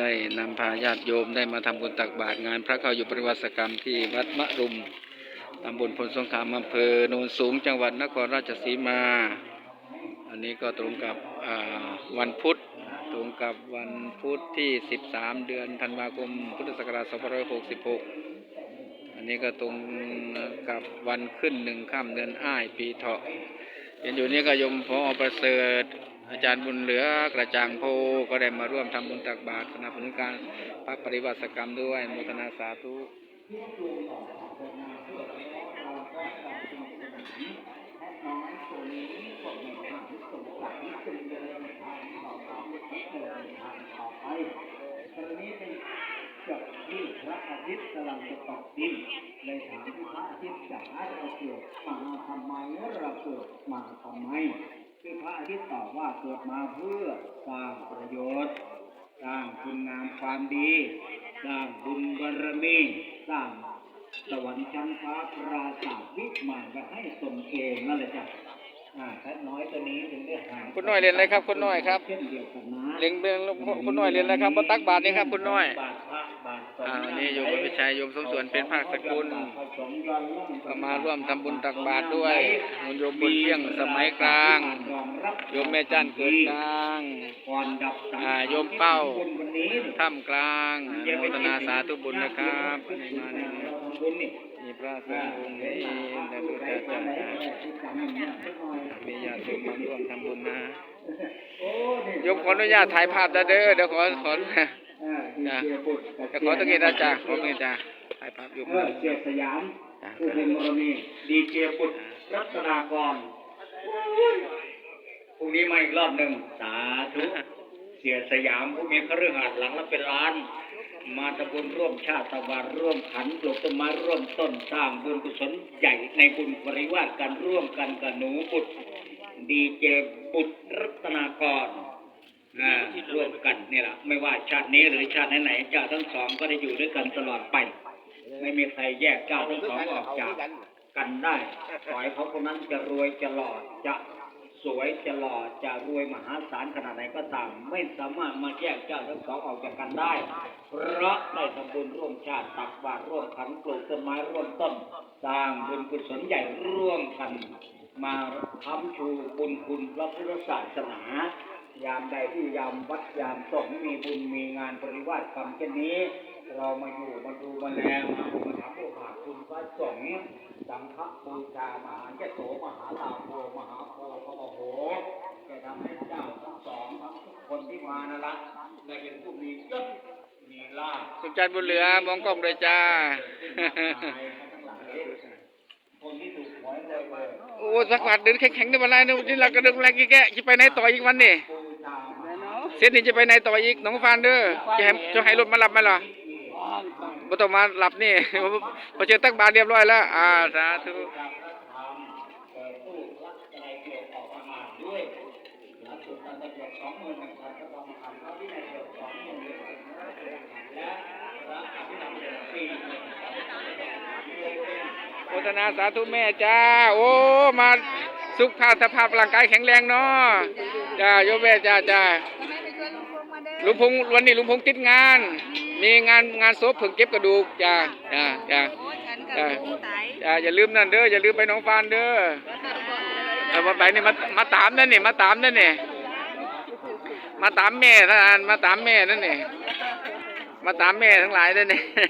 ได้นำพาญาติโยมได้มาทำบุญตักบาตรงาน พระเข้าอยู่ปริวัติกรรมที่วัดมะรุมตำบลพลสงครามอำเภอโนนสูงจังหวัดนครราชสีมา อันนี้ก็ตรงกับวันพุธตรงกับวันพุธที่ 13 เดือนธันวาคมพุทธศักราช2566 อันนี้ก็ตรงกับวันขึ้นหนึ่งค่ำเดือนอ้ายปีเถาะเห็นอยู่นี่ก็โยมพอประเสริฐ อาจารย์บุญเหลือกระจ่างโพก็ได้มาร่วมทำบุญตักบาตรสนับสนุนการพระปริวัติกรรมด้วยโมทนาสาธุตอนนี้เป็นกับที่พระอาทิตย์กำลังจะตกดินเลยถามที่พระอาทิตย์จ๋าเราเกิดมาทำไมเราเกิดมาทำไม คือพระอาทิตย์ตอบว่าเกิดมาเพื่อสร้างประโยชน์สร้างคุณงามความดี สร้างบุญบารมีสร้างสวรรค์ชั้นฟ้าปราศาสตร์วิมานไว้ให้ตนเองนั่นแหละจ้ะอ่าแค่น้อยตัวนี้ถึงได้หายคุณน้อยเรียนอะไรครับคุณน้อยครับเช่นเดียวกันนะเลี้ยงเลี้ยงคุณน้อยเรียนอะไรครับมาตักบาตรนี่ครับคุณน้อย บาท อ่าวันนี้โยมพิชัยโยมสมส่วนเป็นภาคสกุลก็มาร่วมทำบุญตักบาตรด้วยโยมบุญเที่ยงสมัยกลาง โยมแม่จันเกิดกลางอ่าโยมเป้าถ้ำกลางโมทนาสาธุบุญนะครับนี่มานี่บุนี่มีพระสงฆ์องค์นี้แต่ดูแต่จะมีญาติโยมมาร่วมทำบุญนะโยมขออนุญาตถ่ายภาพได้เด้อเดี๋ยวขอขอ อ่าดีเจบุตรเดี๋ยวขอตะกี้นะจ๊ะขอตะกี้จ้ะถ่ายภาพโยมเออเสียสยามผู้เป็นมรณีดีเจบุตรรัตนากรพรุ่งนี้มาอีกรอบหนึ่งสาธุเสียสยามผู้มีเครื่องหัดหลังละเป็นล้าน มาตะบุญร่วมชาติตะวันร่วมขันปลูกต้นไม้ร่วมต้นสร้างบุญกุศลใหญ่ในบุญปริวาสกันร่วมกันกับหนูบุตรดีเจบุตรรัตนากรอ่า ร่วมกันนี่แหละไม่ว่าชาตินี้หรือชาติไหนๆเจ้าทั้งสองก็ได้อยู่ด้วยกันตลอดไป ไม่มีใครแยกเจ้าทั้งสองออกจากกันได้ขอให้เขาคนนั้นจะรวยจะหล่อจะสวยจะหล่อจะรวยมหาศาลขนาดไหนก็ตาม ไม่สามารถมาแยกเจ้าทั้งสองออกจากกันได้ เพราะได้ทำบุญร่วมชาติตักบาตรร่วมขันปลูกต้นไม้ร่วมต้น สร้างบุญกุศลใหญ่ร่วมกัน มาทำชูบุญคุณพระพุทธศาสนา ยามใดที่ยามวัดยามสงมีบุญมีงานปริวาสกรรมเช่นนี้ เรามาอยู่มาดูมาแลมาบุญมาทำบุญหาคุณพระสงฆ์สังฆบูชามหาเจโสมหาลาโภมหาโพพระโหจะทำให้เจ้าทั้งสองทั้งทุกคนที่มานั่นละได้เป็นผู้มียศมีลาภสุจันบุญเหลือมองกล้องเลยจ้าโอ้สักบาทเดินแข็งๆได้มาไรเนี่ยนี่เรากระดึงแรงกี่แกจะไปไหนต่ออีกวันนี่ เส้นนี้จะไปไหนต่ออีกน้องฟานเด้อจะให้จะให้รถมารับไหมล่ะบ่ต้องมารับนี่พอเจอตักบาทเรียบร้อยแล้ว อ่าสาธุเปิดตู้รับอะไรเกี่ยวออกมาด้วยรับสุดตันตะเกียบสองหมื่นหนึ่งพันกระบอกคำพระวินัยเกียบสองหมื่นหนึ่งพันและพระอภิธนามโมทนาสาธุแม่จ้า โอ้ มาสุขภาพสภาพร่างกายแข็งแรงเนาะจ้าโยมแม่จ้าจ้า ลุงพงมาเด้อลุงพงษ์วันนี้ลุงพงษ์ติดงาน มีงานงานศพเพิ่งเก็บกระดูกจ้าจ้าจ้าโอ้ฉันกับลุงไตจ้าอย่าลืมนั่นเด้ออย่าลืมไปหน้องฟานเด้อเอามาไปนี่มามาตามนั่นนี่มาตามนั่นนี่มาตามแม่ท่านมาตามแม่นั่นนี่มาตามแม่ทั้งหลายนั่นนี่